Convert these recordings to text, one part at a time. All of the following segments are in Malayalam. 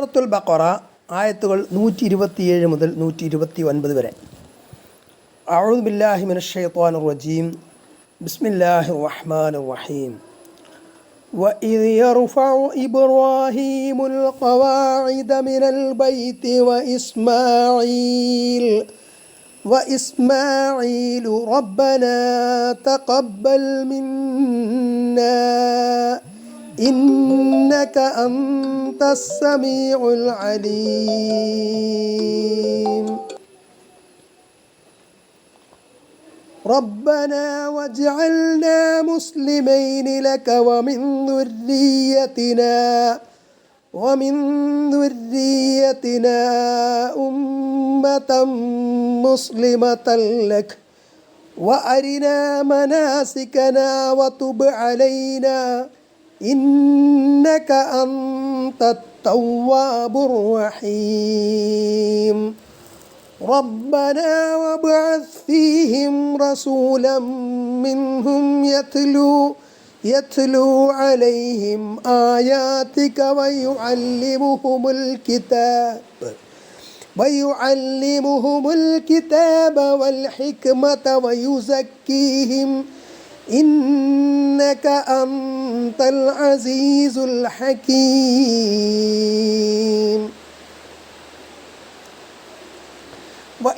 സൂറത്തുൽ ബക്കറ ആയത്തുകൾ നൂറ്റി ഇരുപത്തിയേഴ് മുതൽ നൂറ്റി ഇരുപത്തി ഒൻപത് വരെ أعوذ بالله من الشيطان الرجيم بسم الله الرحمن الرحيم وإذ يرفع إبراهيم القواعد من البيت وإسماعيل وإسماعيل ربنا تقبل منا إنك أنت السميع العليم. ربنا واجعلنا مسلمين لك ومن ذريتنا ومن ذريتنا أمة مسلمة لك. وأرنا مناسكنا وتب علينا. إنك أنت التواب الرحيم ربنا وابعث فيهم رسولا منهم يتلو يتلو عليهم آياتك ويعلمهم الكتاب ويعلمهم الكتاب والحكمة ويزكيهم إنك أنت العزيز الحكيم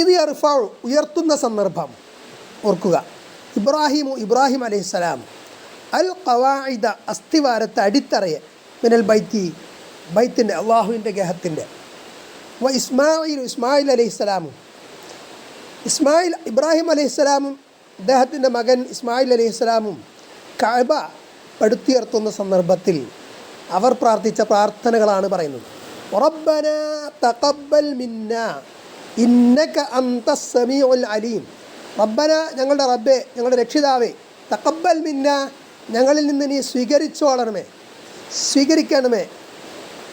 ഇത് അർഫാഴു ഉയർത്തുന്ന സന്ദർഭം ഓർക്കുക ഇബ്രാഹിമു ഇബ്രാഹിം അലൈഹിസ്സലാം അൽ ഖവായിദ അസ്ഥിവാരത്തെ അടിത്തറയെ മിനൽ ബൈത്തി ബൈത്തിൻ്റെ അള്ളാഹുവിൻ്റെ ഗേഹത്തിൻ്റെ വ ഇസ്മായിൽ ഇസ്മായിൽ അലൈഹിസ്സലാമും ഇസ്മായിൽ ഇബ്രാഹിം അലൈഹിസ്സലാമും അദ്ദേഹത്തിന്റെ മകൻ ഇസ്മായിൽ അലി ഇസ്ലാമും കഅബ പടുത്തുയർത്തുന്ന സന്ദർഭത്തിൽ അവർ പ്രാർത്ഥിച്ച പ്രാർത്ഥനകളാണ് പറയുന്നത്. റബ്ബന തഖബ്ബൽ മിന്ന ഇന്നക അന്ത സമീഉൽ അലീം. റബ്ബന ഞങ്ങളുടെ റബ്ബെ ഞങ്ങളുടെ രക്ഷിതാവേ തക്കബൽ മിന്ന ഞങ്ങളിൽ നിന്ന് നീ സ്വീകരിച്ചോളണമേ സ്വീകരിക്കണമേ.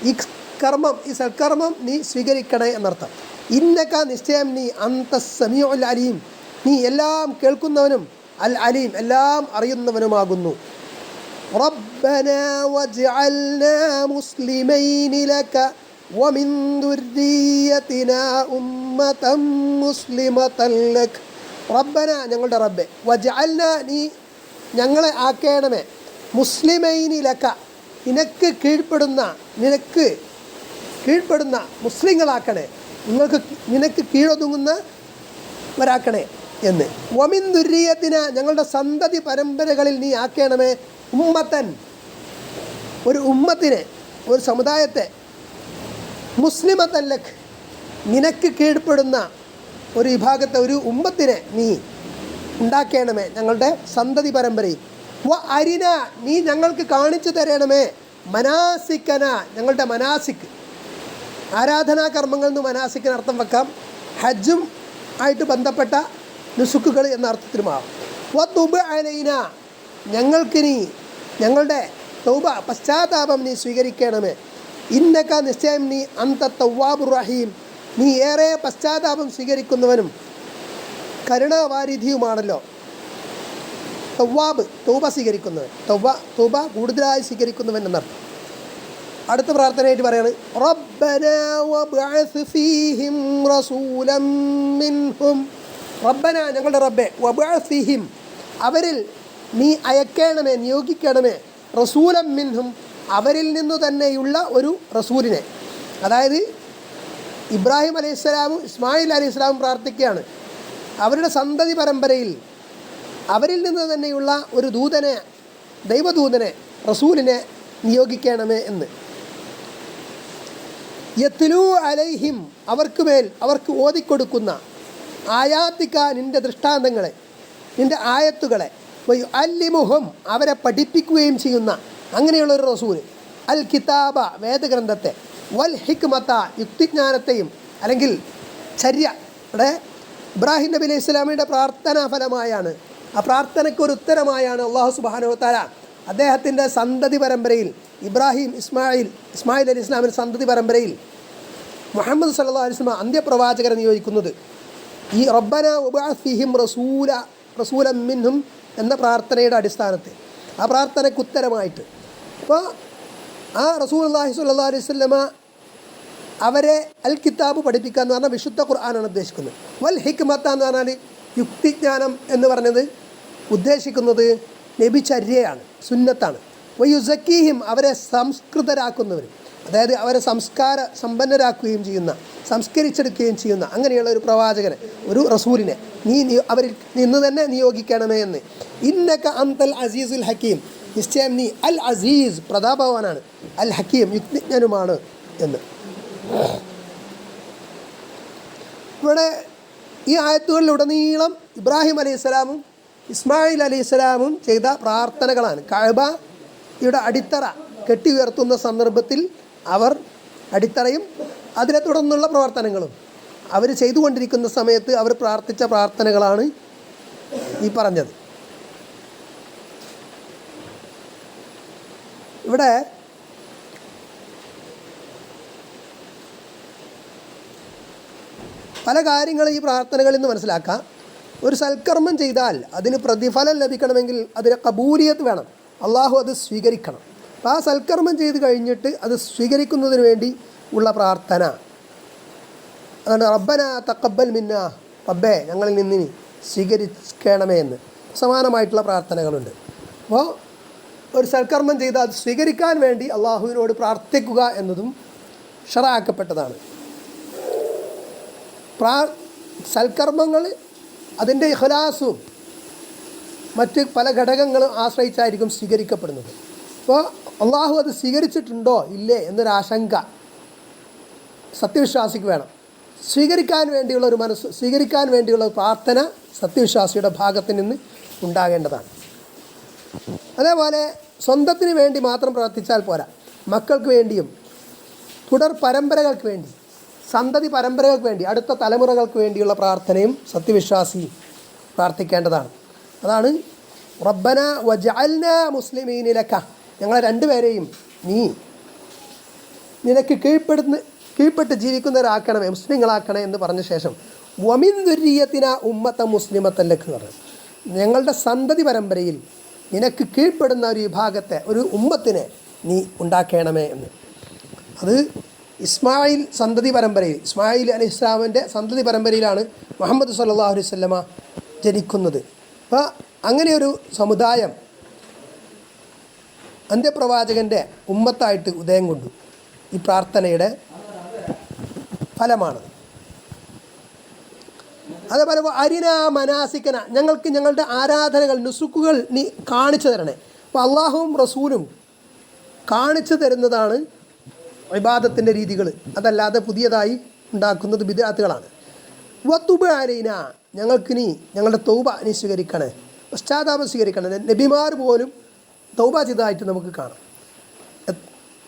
ഈ കർമ്മം ഈ സൽക്കർമ്മം നീ സ്വീകരിക്കണേ എന്നർത്ഥം. ഇന്നക നിശ്ചയം നീ അന്ത സമീഉൽ അലീം. നീ എല്ലാം കേൾക്കുന്നവനും അൽ അലീം എല്ലാം അറിയുന്നവനുമാകുന്നു ربنا واجعلنا مسلمين لك ومن ذريتنا أمة مسلمة لك ربنا ഞങ്ങളുടെ റബ്ബെ വജഅൽന നീ ഞങ്ങളെ ആക്കേണമേ മുസ്ലിമൈനി ലക്ക നിനക്ക് കീഴ്പ്പെടുന്ന നിനക്ക് കീഴ്പ്പെടുന്ന മുസ്ലിങ്ങളാക്കണേ നിങ്ങൾക്ക് നിനക്ക് കീഴൊതുങ്ങുന്നവരാക്കണേ എന്ന്. ഒമിൻ ദുര്യത്തിന് ഞങ്ങളുടെ സന്തതി പരമ്പരകളിൽ നീ ആക്കണമേ ഉമ്മത്തൻ ഒരു ഉമ്മത്തിനെ ഒരു സമുദായത്തെ. മുസ്ലിമത്തല്ലക്ക് നിനക്ക് കീഴ്പ്പെടുന്ന ഒരു വിഭാഗത്തെ ഒരു ഉമ്മത്തിനെ നീ ഉണ്ടാക്കണമേ ഞങ്ങളുടെ സന്തതി പരമ്പരയിൽ. വ അരിന നീ ഞങ്ങൾക്ക് കാണിച്ചു തരണമേ. മനാസിക്കന ഞങ്ങളുടെ മനാസിക്ക് ആരാധനാ കർമ്മങ്ങൾ എന്ന് മനാസിക്കിന് അർത്ഥം വെക്കാം. ഹജ്ജും ആയിട്ട് ബന്ധപ്പെട്ട നുസുക്കുകൾ എന്ന അർത്ഥത്തിലുമാകും വ തുബ് അലൈന. ഞങ്ങൾക്ക് ഞങ്ങളുടെ തൗബ പശ്ചാത്താപം നീ സ്വീകരിക്കണമേ. ഇന്നക്ക നിശ്ചയം നീ അന്ത റഹീം. നീ ഏറെ പശ്ചാത്താപം സ്വീകരിക്കുന്നവനും കരുണാവാരിധിയുമാണല്ലോ. തവ്വാബ് തൗബ സ്വീകരിക്കുന്നവൻ. തൗവ തൗബ കൂടുതലായി സ്വീകരിക്കുന്നവൻ എന്നർത്ഥം. അടുത്ത പ്രാർത്ഥനയായിട്ട് റബ്ബന വബഅസ് ഫീഹിം റബ്ബന ഞങ്ങളുടെ റബ്ബെ. വബാസിഹിം. അവരിൽ നീ അയക്കണമേ നിയോഗിക്കണമേ. റസൂലം മിൻഹും അവരിൽ നിന്നു തന്നെയുള്ള ഒരു റസൂലിനെ. അതായത് ഇബ്രാഹിം അലൈഹി സ്വലാമും ഇസ്മായിൽ അലൈഹി സ്വലാമും പ്രാർത്ഥിക്കുകയാണ്. അവരുടെ സന്തതി പരമ്പരയിൽ അവരിൽ നിന്ന് തന്നെയുള്ള ഒരു ദൂതനെ ദൈവദൂതനെ റസൂലിനെ നിയോഗിക്കണമേ എന്ന്. യത്തിലു അലൈഹിം അവർക്ക് മേൽ അവർക്ക് ഓതിക്കൊടുക്കുന്ന ആയാത്തിക്ക നിന്റെ ദൃഷ്ടാന്തങ്ങളെ നിന്റെ ആയത്തുകളെ. അല്ലിമുഹം അവരെ പഠിപ്പിക്കുകയും ചെയ്യുന്ന അങ്ങനെയുള്ള ഒരു റസൂൽ. അൽ കിതാബ വേദഗ്രന്ഥത്തെ വൽ ഹിക്മത്ത യുക്തിജ്ഞാനത്തെയും അല്ലെങ്കിൽ ചര്യ ഇവിടെ ഇബ്രാഹിം നബി അലൈഹി ഇസ്ലാമിയുടെ പ്രാർത്ഥനാ ഫലമായാണ്. ആ പ്രാർത്ഥനയ്ക്ക് ഒരു ഉത്തരമായാണ് അള്ളാഹു സുബാനു താല അദ്ദേഹത്തിന്റെ സന്തതി പരമ്പരയിൽ ഇബ്രാഹിം ഇസ്മായിൽ ഇസ്മായിൽ അലി ഇസ്ലാമിന്റെ സന്തതി പരമ്പരയിൽ മുഹമ്മദ് സല്ലാ അലിസ്ലാം അന്ത്യപ്രവാചകരെ നിയോഗിക്കുന്നത്. ഈ റബ്ബന ഉബാഫിഹിം റസൂല റസൂലം മിൻഹും എന്ന പ്രാർത്ഥനയുടെ അടിസ്ഥാനത്തിൽ. ആ പ്രാർത്ഥനയ്ക്ക് ഉത്തരമായിട്ട്. അപ്പോൾ ആ റസൂൽ അള്ളാഹി സ്വല്ലാ അലൈഹി സ്വല്ലമ അവരെ അൽ കിതാബ് പഠിപ്പിക്കുക എന്ന് പറഞ്ഞാൽ വിശുദ്ധ ഖുർആനാണ് ഉദ്ദേശിക്കുന്നത്. വൽ ഹിക്മത്ത എന്ന് പറഞ്ഞാൽ യുക്തിജ്ഞാനം എന്ന് പറഞ്ഞത് ഉദ്ദേശിക്കുന്നത് നബിചര്യയാണ് സുന്നത്താണ്. വയുസക്കീഹിം അവരെ സംസ്കൃതരാക്കുന്നവർ അതായത് അവരെ സംസ്കാര സമ്പന്നരാക്കുകയും ചെയ്യുന്ന സംസ്കരിച്ചെടുക്കുകയും ചെയ്യുന്ന അങ്ങനെയുള്ള ഒരു പ്രവാചകനെ ഒരു റസൂലിനെ നീ അവരിൽ നിന്ന് തന്നെ നിയോഗിക്കണമേ എന്ന്. ഇന്നക അന്തൽ അസീസുൽ ഹക്കീം. നിശ്ചയം നീ അൽ അസീസ് പ്രതാപവാനാണ്. അൽ ഹക്കീം യുക്തിജ്ഞനുമാണ് എന്ന്. ഇവിടെ ഈ ആയത്തുകളിലുടനീളം ഇബ്രാഹിം അലൈഹി സ്വലാമും ഇസ്മായിൽ അലൈഹി സ്വലാമും ചെയ്ത പ്രാർത്ഥനകളാണ്. കഴബയുടെ അടിത്തറ കെട്ടി ഉയർത്തുന്ന സന്ദർഭത്തിൽ അവർ അടിത്തറയും അതിനെ തുടർന്നുള്ള പ്രവർത്തനങ്ങളും. അവർ ചെയ്തുകൊണ്ടിരിക്കുന്ന സമയത്ത് അവർ പ്രാർത്ഥിച്ച പ്രാർത്ഥനകളാണ് ഈ പറഞ്ഞത്. ഇവിടെ പല കാര്യങ്ങളും ഈ പ്രാർത്ഥനകളിൽ നിന്ന് മനസ്സിലാക്കാം. ഒരു സൽക്കർമ്മം ചെയ്താൽ അതിന് പ്രതിഫലം ലഭിക്കണമെങ്കിൽ അതിന് കബൂലിയത്ത് വേണം. അള്ളാഹു അത് സ്വീകരിക്കണം. അപ്പോൾ ആ സൽക്കർമ്മം ചെയ്ത് കഴിഞ്ഞിട്ട് അത് സ്വീകരിക്കുന്നതിന് വേണ്ടി ഉള്ള പ്രാർത്ഥന. അതാണ് റബ്ബന തക്കബൽ മിന്ന റബ്ബേ ഞങ്ങളിൽ നിന്ന് സ്വീകരിക്കണമേ എന്ന്. സമാനമായിട്ടുള്ള പ്രാർത്ഥനകളുണ്ട്. അപ്പോൾ ഒരു സൽക്കർമ്മം ചെയ്ത് അത് സ്വീകരിക്കാൻ വേണ്ടി അള്ളാഹുവിനോട് പ്രാർത്ഥിക്കുക എന്നതും ഷറാക്കപ്പെട്ടതാണ്. പ്രാ സൽക്കർമ്മങ്ങൾ അതിന്റെ ഇഹലാസും മറ്റ് പല ഘടകങ്ങളും ആശ്രയിച്ചായിരിക്കും സ്വീകരിക്കപ്പെടുന്നത്. അപ്പോൾ അള്ളാഹു അത് സ്വീകരിച്ചിട്ടുണ്ടോ? ഇല്ലേ എന്നൊരാശങ്ക സത്യവിശ്വാസിക്ക് വേണം. സ്വീകരിക്കാൻ വേണ്ടിയുള്ള ഒരു മനസ്സ് സ്വീകരിക്കാൻ വേണ്ടിയുള്ള പ്രാർത്ഥന സത്യവിശ്വാസിയുടെ ഭാഗത്ത് നിന്ന് ഉണ്ടാകേണ്ടതാണ്. അതേപോലെ സ്വന്തത്തിന് വേണ്ടി മാത്രം പ്രാർത്ഥിച്ചാൽ പോരാ. മക്കൾക്ക് വേണ്ടിയും തുടർ പരമ്പരകൾക്ക് വേണ്ടി സന്തതി പരമ്പരകൾക്ക് വേണ്ടി അടുത്ത തലമുറകൾക്ക് വേണ്ടിയുള്ള പ്രാർത്ഥനയും സത്യവിശ്വാസി പ്രാർത്ഥിക്കേണ്ടതാണ്. അതാണ് റബ്ബന വജഅൽന മുസ്ലിമീനിലക്ക ഞങ്ങളെ രണ്ടുപേരെയും നീ നിനക്ക് കീഴ്പ്പെടുന്ന കീഴ്പ്പെട്ട് ജീവിക്കുന്നവരാക്കണമേ മുസ്ലിങ്ങളാക്കണേ എന്ന് പറഞ്ഞ ശേഷം വമിൻ ദുര്യത്തിന ഉമ്മത്ത മുസ്ലിമത്തല്ലക്ക് പറഞ്ഞു ഞങ്ങളുടെ സന്തതി പരമ്പരയിൽ നിനക്ക് കീഴ്പ്പെടുന്ന ഒരു വിഭാഗത്തെ ഒരു ഉമ്മത്തിനെ നീ ഉണ്ടാക്കണമേ എന്ന്. അത് ഇസ്മായിൽ സന്തതി പരമ്പരയിൽ ഇസ്മായിൽ അലി ഇസ്ലാമിന്റെ സന്തതി പരമ്പരയിലാണ് മുഹമ്മദ് സല്ലാഹു അലൈഹി സ്വല്ലമ ജനിക്കുന്നത്. അപ്പോൾ അങ്ങനെയൊരു സമുദായം അന്ത്യപ്രവാചകന്റെ ഉമ്മത്തായിട്ട് ഉദയം കൊണ്ടു. ഈ പ്രാർത്ഥനയുടെ ഫലമാണ് അതേപോലെ അരിന മനാസിക്കന. ഞങ്ങൾക്ക് ഞങ്ങളുടെ ആരാധനകൾ നുസുക്കുകൾ നീ കാണിച്ചു തരണേ. അപ്പോൾ അള്ളാഹുവും റസൂലും കാണിച്ചു തരുന്നതാണ് വിവാദത്തിന്റെ രീതികൾ. അതല്ലാതെ പുതിയതായി ഉണ്ടാക്കുന്നത് വിദ്യാർത്ഥികളാണ് വത്തുബ അരീന ഞങ്ങൾക്ക് നീ ഞങ്ങളുടെ തൗബ നീ സ്വീകരിക്കണേ പശ്ചാത്താപം സ്വീകരിക്കണേ. നബിമാർ പോലും തൗബ നമുക്ക് കാണാം.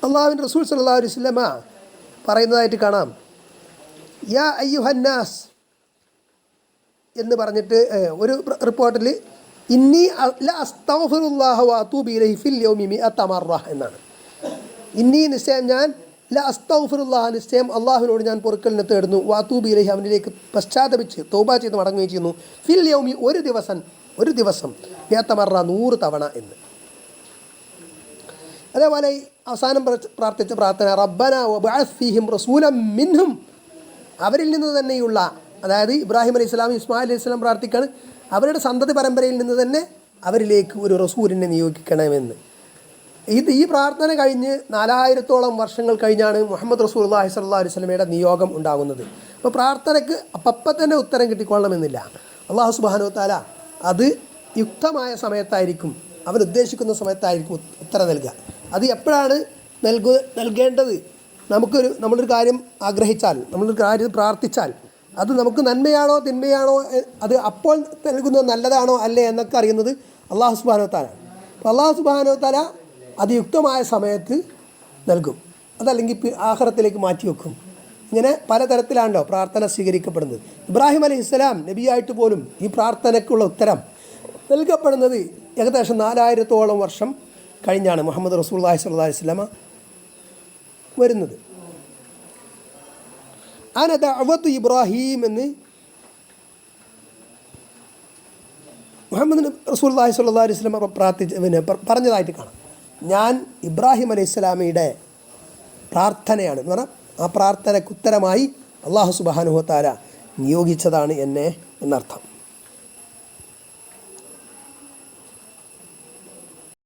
അള്ളാഹുവിന്റെ റസൂൽ സല്ലാ സ്വലമ പറയുന്നതായിട്ട് കാണാം. യാ അയ്യുഹന്നാസ് എന്ന് പറഞ്ഞിട്ട് ഒരു റിപ്പോർട്ടിൽ ഇന്നി അസ്തഫുല്ലാഹ വാത്തൂബിലഹി ഫിൽ യൗമി മിഅത്ത മറ എന്നാണ്. ഇന്നി നിശ്ചയം ഞാൻ ല അസ്തഫുല്ലാഹ നിശ്ചയം അള്ളാഹുവിനോട് ഞാൻ പൊറുക്കലിനെ തേടുന്നു. വാത്തൂബിലഹി അവനിലേക്ക് പശ്ചാത്തപിച്ച് തൗബ ചെയ്ത് മടങ്ങുകയും ചെയ്യുന്നു. ഫിൽ യൗമി ഒരു ദിവസം ഒരു ദിവസം മിഅത്ത മറ നൂറ് തവണ എന്ന്. അതേപോലെ അവസാനം പ്ര- പ്രാർത്ഥിച്ച പ്രാർത്ഥന റബ്ബന വബഅസ് ഫീഹിം റസൂലം മിൻഹും. അവരിൽ നിന്ന് തന്നെയുള്ള അതായത് ഇബ്രാഹിം അലൈഹി സ്വലാം ഇസ്മായിൽ അലൈഹി സ്വലാം പ്രാർത്ഥിക്കാണ്. അവരുടെ സന്തതി പരമ്പരയിൽ നിന്ന് തന്നെ അവരിലേക്ക് ഒരു റസൂലിനെ നിയോഗിക്കണമെന്ന്. ഇത് ഈ പ്രാർത്ഥന കഴിഞ്ഞ് നാലായിരത്തോളം വർഷങ്ങൾ കഴിഞ്ഞാണ് മുഹമ്മദ് റസൂൽ അള്ളാഹി സ്വല്ലാ അലൈഹി സ്വലമയുടെ നിയോഗം ഉണ്ടാകുന്നത്. അപ്പോൾ പ്രാർത്ഥനയ്ക്ക് അപ്പം തന്നെ ഉത്തരം കിട്ടിക്കൊള്ളണമെന്നില്ല. അള്ളാഹു സുബാനു താല അത് യുക്തമായ സമയത്തായിരിക്കും അവൻ ഉദ്ദേശിക്കുന്ന സമയത്തായിരിക്കും ഉത്തരം നൽകുക. അത് എപ്പോഴാണ് നൽകു നൽകേണ്ടത്? നമുക്കൊരു നമ്മളൊരു കാര്യം ആഗ്രഹിച്ചാൽ നമ്മളൊരു കാര്യം പ്രാർത്ഥിച്ചാൽ അത് നമുക്ക് നന്മയാണോ തിന്മയാണോ അത് അപ്പോൾ നൽകുന്നത് നല്ലതാണോ അല്ലേ എന്നൊക്കെ അറിയുന്നത് അള്ളാഹു സുബാനോ താലാണ് അപ്പോൾ അള്ളാഹു സുബാനോ താല അത് യുക്തമായ സമയത്ത് നൽകും. അതല്ലെങ്കിൽ ആഹാരത്തിലേക്ക് മാറ്റി വെക്കും. ഇങ്ങനെ പലതരത്തിലാണല്ലോ പ്രാർത്ഥന സ്വീകരിക്കപ്പെടുന്നത്. ഇബ്രാഹിം അലൈഹി ഇസ്ലാം നബിയായിട്ട് പോലും ഈ പ്രാർത്ഥനയ്ക്കുള്ള ഉത്തരം നൽകപ്പെടുന്നത് ഏകദേശം നാലായിരത്തോളം വർഷം കഴിഞ്ഞാണ് മുഹമ്മദ് സ്വല്ലല്ലാഹി അലൈഹി വസല്ലമ വരുന്നത്. അന ദഅവത്തു ഇബ്രാഹിം എന്ന് മുഹമ്മദ് റസൂൽ സ്വല്ലല്ലാഹി അലൈഹി വസല്ലമ പ്രാർത്ഥിച്ച് പിന്നെ പറഞ്ഞതായിട്ട് കാണാം. ഞാൻ ഇബ്രാഹിം അലൈഹി സ്വലാമിയുടെ പ്രാർത്ഥനയാണ് എന്ന് പറഞ്ഞാൽ ആ പ്രാർത്ഥനയ്ക്കുത്തരമായി അള്ളാഹു സുബാനുഹത്താല നിയോഗിച്ചതാണ് എന്നെ എന്നർത്ഥം.